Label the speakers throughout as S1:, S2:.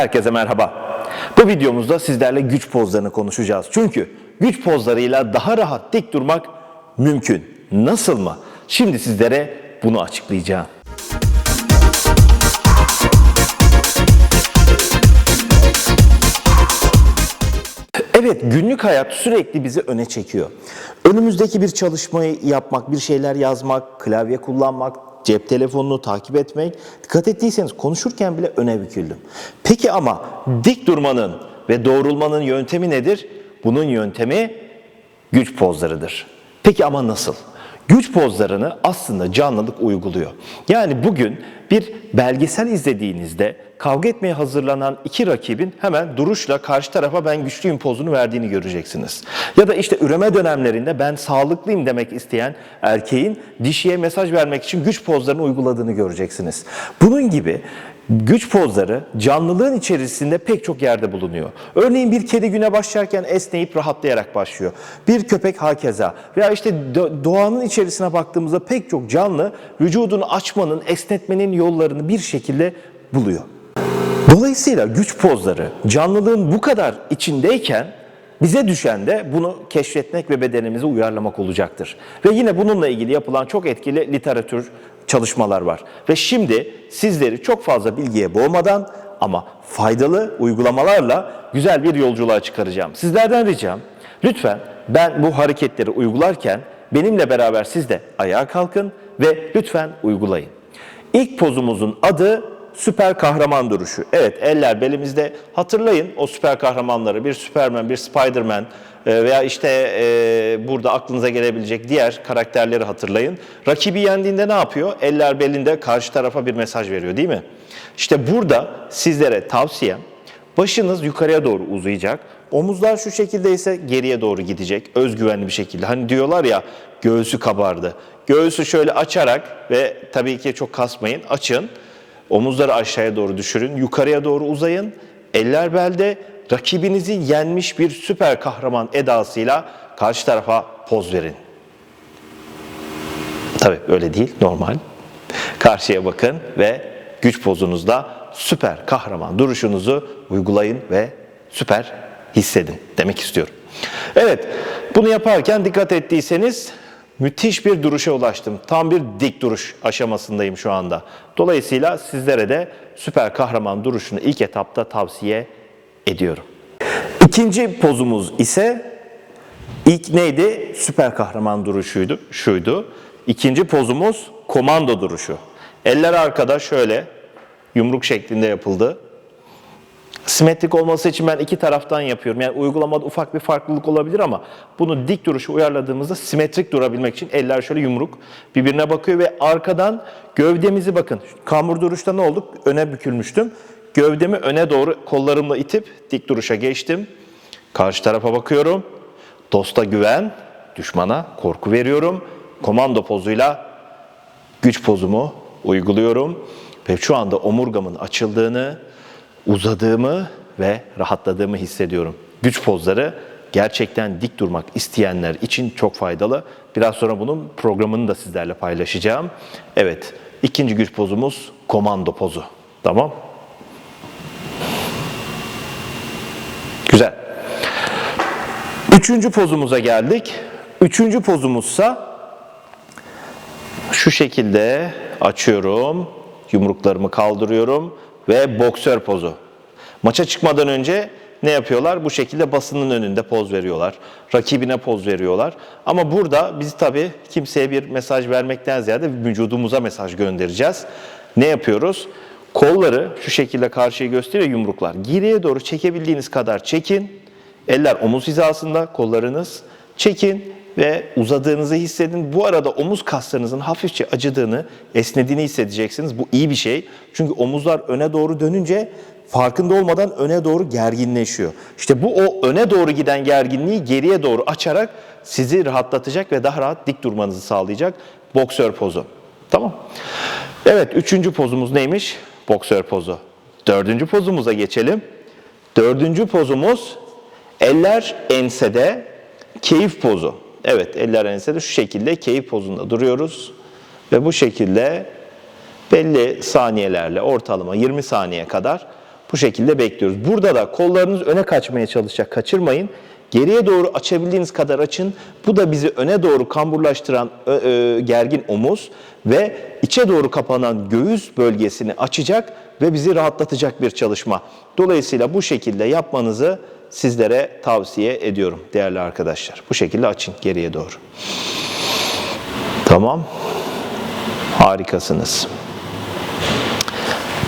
S1: Herkese merhaba. Bu videomuzda sizlerle güç pozlarını konuşacağız. Çünkü güç pozlarıyla daha rahat dik durmak mümkün. Nasıl mı? Şimdi sizlere bunu açıklayacağım. Evet, günlük hayat sürekli bizi öne çekiyor. Önümüzdeki bir çalışmayı yapmak, bir şeyler yazmak, klavye kullanmak, cep telefonunu takip etmek. Dikkat ettiyseniz konuşurken bile öne büküldüm. Peki ama dik durmanın ve doğrulmanın yöntemi nedir? Bunun yöntemi güç pozlarıdır. Peki ama nasıl? Güç pozlarını aslında canlılık uyguluyor. Yani bugün bir belgesel izlediğinizde kavga etmeye hazırlanan iki rakibin hemen duruşla karşı tarafa ben güçlüyüm pozunu verdiğini göreceksiniz. Ya da işte üreme dönemlerinde ben sağlıklıyım demek isteyen erkeğin dişiye mesaj vermek için güç pozlarını uyguladığını göreceksiniz. Bunun gibi güç pozları canlılığın içerisinde pek çok yerde bulunuyor. Örneğin bir kedi güne başlarken esneyip rahatlayarak başlıyor. Bir köpek hakeza. Veya işte do- doğanın içerisine baktığımızda pek çok canlı vücudunu açmanın, esnetmenin yollarını bir şekilde buluyor. Dolayısıyla güç pozları canlılığın bu kadar içindeyken bize düşen de bunu keşfetmek ve bedenimizi uyarlamak olacaktır. Ve yine bununla ilgili yapılan çok etkili literatür çalışmalar var. Ve şimdi sizleri çok fazla bilgiye boğmadan ama faydalı uygulamalarla güzel bir yolculuğa çıkaracağım. Sizlerden ricam lütfen ben bu hareketleri uygularken benimle beraber siz de ayağa kalkın ve lütfen uygulayın. İlk pozumuzun adı süper kahraman duruşu. Evet eller belimizde. Hatırlayın o süper kahramanları. Bir Superman, bir Spiderman e, veya işte e, burada aklınıza gelebilecek diğer karakterleri hatırlayın. Rakibi yendiğinde ne yapıyor? Eller belinde karşı tarafa bir mesaj veriyor değil mi? İşte burada sizlere tavsiyem Başınız yukarıya doğru uzayacak. Omuzlar şu şekilde ise geriye doğru gidecek. Özgüvenli bir şekilde. Hani diyorlar ya göğsü kabardı. Göğsü şöyle açarak ve tabii ki çok kasmayın. Açın. Omuzları aşağıya doğru düşürün. Yukarıya doğru uzayın. Eller belde. Rakibinizi yenmiş bir süper kahraman edasıyla karşı tarafa poz verin. Tabii öyle değil, normal. Karşıya bakın ve güç pozunuzda süper kahraman duruşunuzu uygulayın ve süper hissedin demek istiyorum. Evet, bunu yaparken dikkat ettiyseniz müthiş bir duruşa ulaştım. Tam bir dik duruş aşamasındayım şu anda. Dolayısıyla sizlere de süper kahraman duruşunu ilk etapta tavsiye ediyorum. İkinci pozumuz ise İlk neydi? Süper kahraman duruşuydu, şuydu. İkinci pozumuz komando duruşu. Eller arkada şöyle yumruk şeklinde yapıldı. Simetrik olması için ben iki taraftan yapıyorum. Yani uygulamada ufak bir farklılık olabilir ama bunu dik duruşu uyarladığımızda simetrik durabilmek için eller şöyle yumruk birbirine bakıyor ve arkadan gövdemizi bakın. Kambur duruşta ne olduk? Öne bükülmüştüm. Gövdemi öne doğru kollarımla itip dik duruşa geçtim. Karşı tarafa bakıyorum. Dosta güven, düşmana korku veriyorum. Komando pozuyla güç pozumu uyguluyorum ve şu anda omurgamın açıldığını, uzadığımı ve rahatladığımı hissediyorum. Güç pozları gerçekten dik durmak isteyenler için çok faydalı. Biraz sonra bunun programını da sizlerle paylaşacağım. Evet, ikinci güç pozumuz komando pozu. Tamam? Güzel. Üçüncü pozumuza geldik. Üçüncü pozumuzsa şu şekilde açıyorum. Yumruklarımı kaldırıyorum ve boksör pozu. Maça çıkmadan önce ne yapıyorlar? Bu şekilde basının önünde poz veriyorlar. Rakibine poz veriyorlar. Ama burada biz tabii kimseye bir mesaj vermekten ziyade vücudumuza mesaj göndereceğiz. Ne yapıyoruz? Kolları şu şekilde karşıya gösteriyor yumruklar. Geriye doğru çekebildiğiniz kadar çekin. Eller omuz hizasında, kollarınız çekin ve uzadığınızı hissedin. Bu arada omuz kaslarınızın hafifçe acıdığını, esnediğini hissedeceksiniz. Bu iyi bir şey. Çünkü omuzlar öne doğru dönünce farkında olmadan öne doğru gerginleşiyor. İşte bu o öne doğru giden gerginliği geriye doğru açarak sizi rahatlatacak ve daha rahat dik durmanızı sağlayacak boksör pozu. Tamam. Evet, üçüncü pozumuz neymiş? Boksör pozu. Dördüncü pozumuza geçelim. Dördüncü pozumuz eller ensede keyif pozu. Evet eller ensede şu şekilde keyif pozunda duruyoruz. Ve bu şekilde belli saniyelerle ortalama 20 saniye kadar Bu şekilde bekliyoruz. Burada da kollarınız öne kaçmaya çalışacak. Kaçırmayın. Geriye doğru açabildiğiniz kadar açın. Bu da bizi öne doğru kamburlaştıran ö- gergin omuz ve içe doğru kapanan göğüs bölgesini açacak ve bizi rahatlatacak bir çalışma. Dolayısıyla bu şekilde yapmanızı sizlere tavsiye ediyorum değerli arkadaşlar. Bu şekilde açın geriye doğru. Tamam. Harikasınız.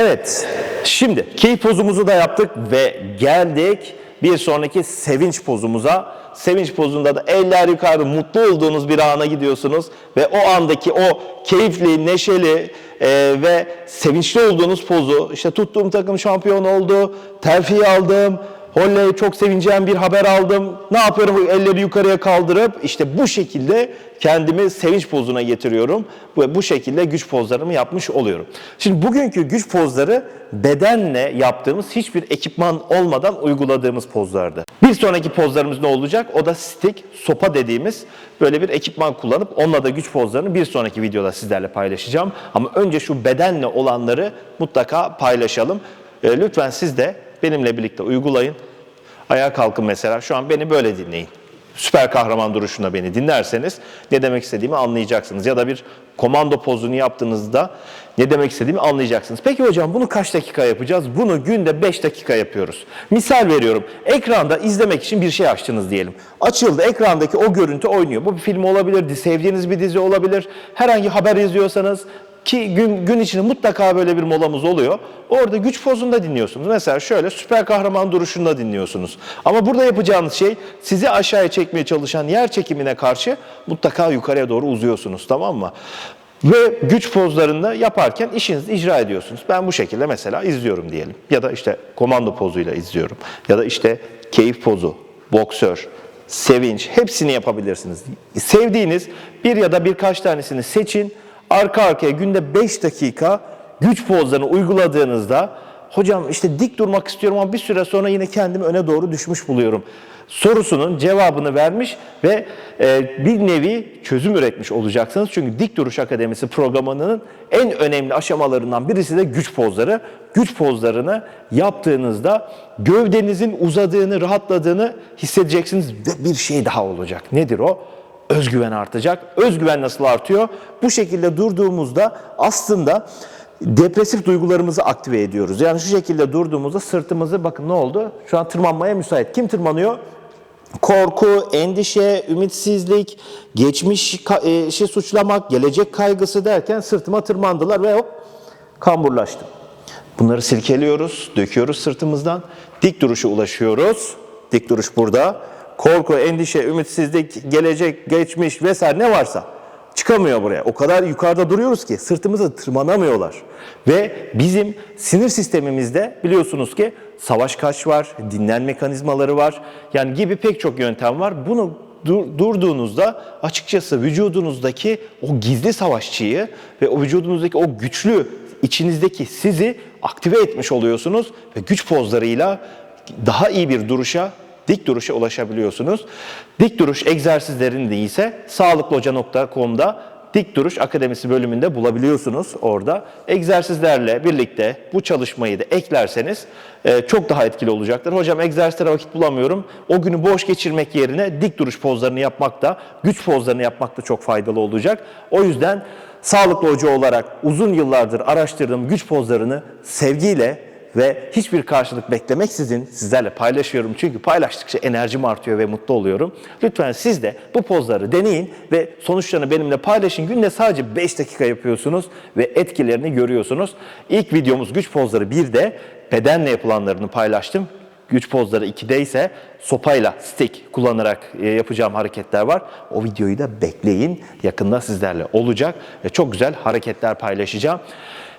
S1: Evet, şimdi keyif pozumuzu da yaptık ve geldik bir sonraki sevinç pozumuza. Sevinç pozunda da eller yukarı mutlu olduğunuz bir ana gidiyorsunuz ve o andaki o keyifli, neşeli e, ve sevinçli olduğunuz pozu işte tuttuğum takım şampiyon oldu, terfi aldım, Holley çok sevineceğim bir haber aldım. Ne yapıyorum? Elleri yukarıya kaldırıp işte bu şekilde kendimi sevinç pozuna getiriyorum. Ve bu şekilde güç pozlarımı yapmış oluyorum. Şimdi bugünkü güç pozları bedenle yaptığımız hiçbir ekipman olmadan uyguladığımız pozlardı. Bir sonraki pozlarımız ne olacak? O da stick, sopa dediğimiz böyle bir ekipman kullanıp onunla da güç pozlarını bir sonraki videoda sizlerle paylaşacağım. Ama önce şu bedenle olanları mutlaka paylaşalım. E, Lütfen siz de benimle birlikte uygulayın. Ayağa kalkın mesela. Şu an beni böyle dinleyin. Süper kahraman duruşunda beni dinlerseniz ne demek istediğimi anlayacaksınız. Ya da bir komando pozunu yaptığınızda ne demek istediğimi anlayacaksınız. Peki hocam bunu kaç dakika yapacağız? Bunu günde 5 dakika yapıyoruz. Misal veriyorum. Ekranda izlemek için bir şey açtınız diyelim. Açıldı. Ekrandaki o görüntü oynuyor. Bu bir film olabilir, sevdiğiniz bir dizi olabilir. Herhangi haber izliyorsanız ki gün, gün içinde mutlaka böyle bir molamız oluyor. Orada güç pozunda dinliyorsunuz. Mesela şöyle süper kahraman duruşunda dinliyorsunuz. Ama burada yapacağınız şey sizi aşağıya çekmeye çalışan yer çekimine karşı mutlaka yukarıya doğru uzuyorsunuz tamam mı? Ve güç pozlarında yaparken işinizi icra ediyorsunuz. Ben bu şekilde mesela izliyorum diyelim. Ya da işte komando pozuyla izliyorum. Ya da işte keyif pozu, boksör, sevinç hepsini yapabilirsiniz. Sevdiğiniz bir ya da birkaç tanesini seçin arka arkaya günde 5 dakika güç pozlarını uyguladığınızda hocam işte dik durmak istiyorum ama bir süre sonra yine kendimi öne doğru düşmüş buluyorum sorusunun cevabını vermiş ve e, bir nevi çözüm üretmiş olacaksınız. Çünkü Dik Duruş Akademisi programının en önemli aşamalarından birisi de güç pozları. Güç pozlarını yaptığınızda gövdenizin uzadığını, rahatladığını hissedeceksiniz ve bir şey daha olacak. Nedir o? Özgüven artacak. Özgüven nasıl artıyor? Bu şekilde durduğumuzda aslında depresif duygularımızı aktive ediyoruz. Yani şu şekilde durduğumuzda sırtımızı bakın ne oldu? Şu an tırmanmaya müsait. Kim tırmanıyor? Korku, endişe, ümitsizlik, geçmişi suçlamak, gelecek kaygısı derken sırtıma tırmandılar ve hop kamburlaştım. Bunları silkeliyoruz, döküyoruz sırtımızdan. Dik duruşa ulaşıyoruz. Dik duruş burada korku, endişe, ümitsizlik, gelecek, geçmiş vesaire ne varsa çıkamıyor buraya. O kadar yukarıda duruyoruz ki sırtımıza tırmanamıyorlar. Ve bizim sinir sistemimizde biliyorsunuz ki savaş kaç var, dinlen mekanizmaları var. Yani gibi pek çok yöntem var. Bunu dur, durduğunuzda açıkçası vücudunuzdaki o gizli savaşçıyı ve o vücudunuzdaki o güçlü içinizdeki sizi aktive etmiş oluyorsunuz ve güç pozlarıyla daha iyi bir duruşa dik duruşa ulaşabiliyorsunuz. Dik duruş egzersizlerini de ise sağlıklıhoca.com'da Dik Duruş Akademisi bölümünde bulabiliyorsunuz orada. Egzersizlerle birlikte bu çalışmayı da eklerseniz e, çok daha etkili olacaktır. Hocam egzersizlere vakit bulamıyorum. O günü boş geçirmek yerine dik duruş pozlarını yapmak da, güç pozlarını yapmak da çok faydalı olacak. O yüzden sağlıklı hoca olarak uzun yıllardır araştırdığım güç pozlarını sevgiyle ve hiçbir karşılık beklemeksizin sizlerle paylaşıyorum. Çünkü paylaştıkça enerjim artıyor ve mutlu oluyorum. Lütfen siz de bu pozları deneyin ve sonuçlarını benimle paylaşın. Günde sadece 5 dakika yapıyorsunuz ve etkilerini görüyorsunuz. İlk videomuz güç pozları 1'de bedenle yapılanlarını paylaştım. Güç pozları 2'de ise sopayla, stick kullanarak e, yapacağım hareketler var. O videoyu da bekleyin. Yakında sizlerle olacak ve çok güzel hareketler paylaşacağım.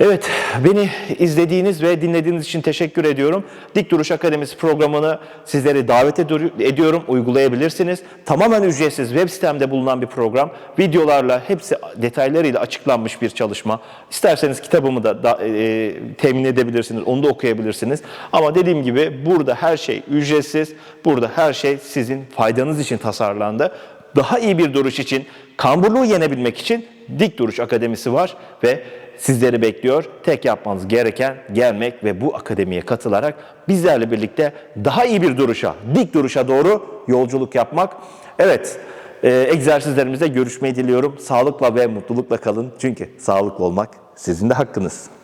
S1: Evet, beni izlediğiniz ve dinlediğiniz için teşekkür ediyorum. Dik Duruş Akademisi programını sizleri davet ediyorum, uygulayabilirsiniz. Tamamen ücretsiz web sitemde bulunan bir program. Videolarla, hepsi detaylarıyla açıklanmış bir çalışma. İsterseniz kitabımı da, da e, temin edebilirsiniz, onu da okuyabilirsiniz. Ama dediğim gibi burada her şey ücretsiz, burada her şey sizin faydanız için tasarlandı. Daha iyi bir duruş için, kamburluğu yenebilmek için Dik Duruş Akademisi var ve sizleri bekliyor. Tek yapmanız gereken gelmek ve bu akademiye katılarak bizlerle birlikte daha iyi bir duruşa, dik duruşa doğru yolculuk yapmak. Evet, e, egzersizlerimizde görüşmeyi diliyorum. Sağlıkla ve mutlulukla kalın. Çünkü sağlıklı olmak sizin de hakkınız.